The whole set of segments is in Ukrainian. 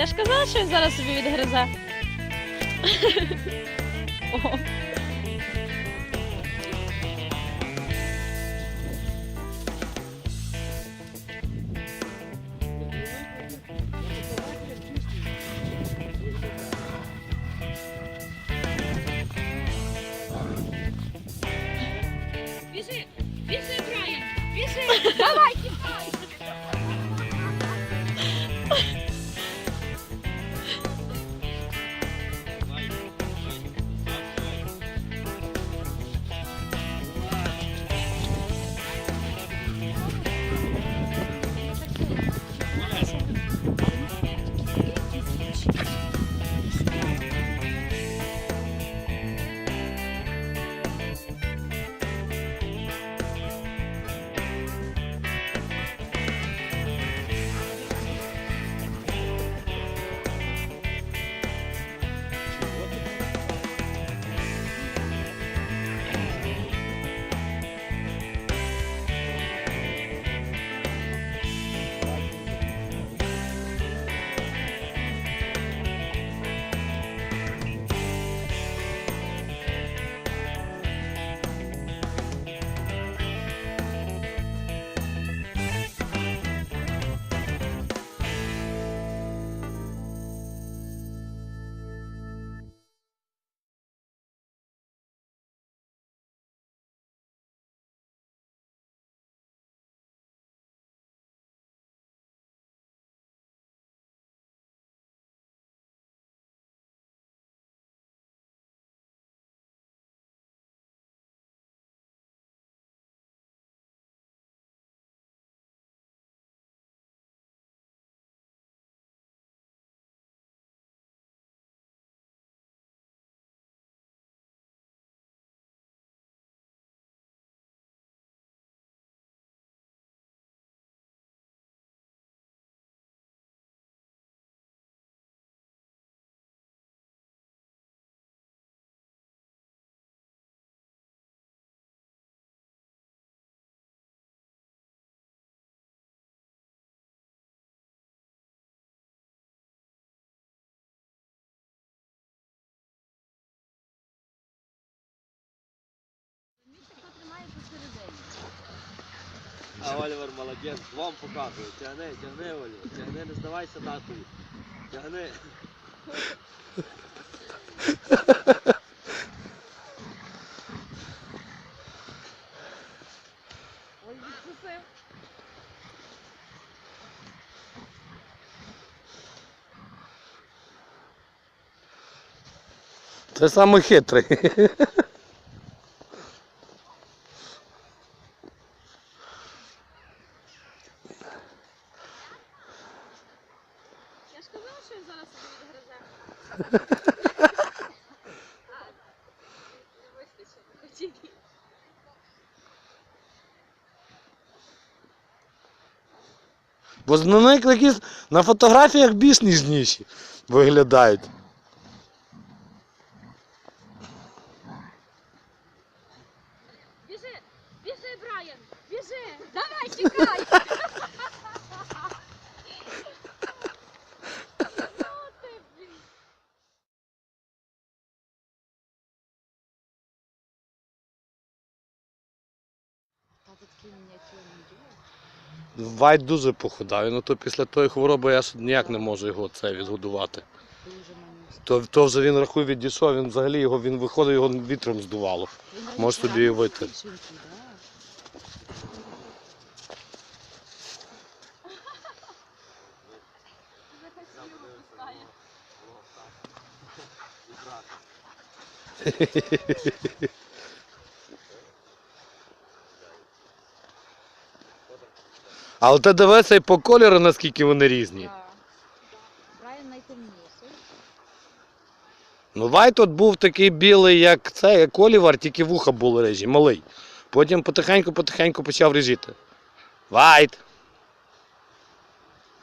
Я ж казала, що він зараз собі відгризе. О. Біжи, А Олівер молодець, вам показує. Тягни, тягни, Олівер, тягни, не здавайся татові. Тягни. Ой, відкусив. Це саме хитрий. Я ж казала, що він зараз собі відгризе. Не вистачило, хотів. Бо на них якісь на фотографіях більш ніжніші виглядають. Біжи, біжи, Брайан, біжи, давай, тікай. Ну ти, блін. Тато такий мініатюрний діло. Вайт дуже похудав, і ну то після тої хвороби я ніяк не можу його це відгодувати. То, то вже він рахуй відійшов, він взагалі його він виходив, його вітром здувало. Можеш собі уявити. Захотів Але ти дивися і по кольору, наскільки вони різні. Брайан найтемніший. Ну, Вайт от був такий білий, як це, як Олівар, тільки вуха були режі, малий. Потім потихеньку-потихеньку почав режіти. Вайт.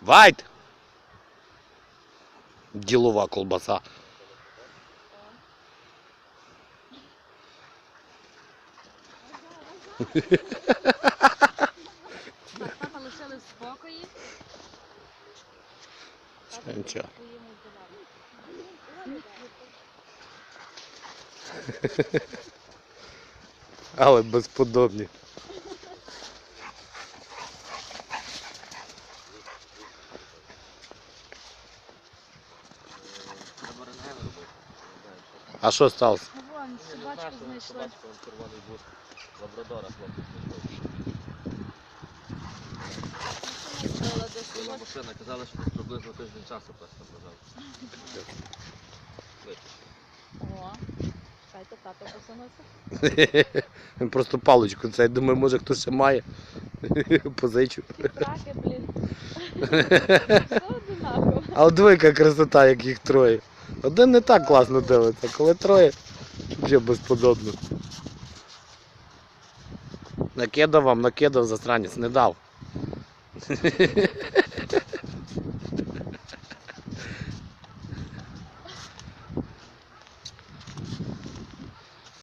Вайт. Ділова колбаса. Нічого, нічого. Але безподобні. Треба рентген робити. А що сталося? Вон, Ну, собачку нашу знайшли. Собачку, вон червоний бус. Лабрадора хлопець знайшов. Була машина, казали, що десь приблизно тиждень часу просто. О, чекайте, тато посунувся. Він Просто паличку це. Я думаю, може хтось ще має. Позичу. Ці траки, блін. Але диви, яка красота, як їх троє. Один не так класно дивиться, коли троє, взагалі безподобно. Накидав вам, накидав засранець, не дав.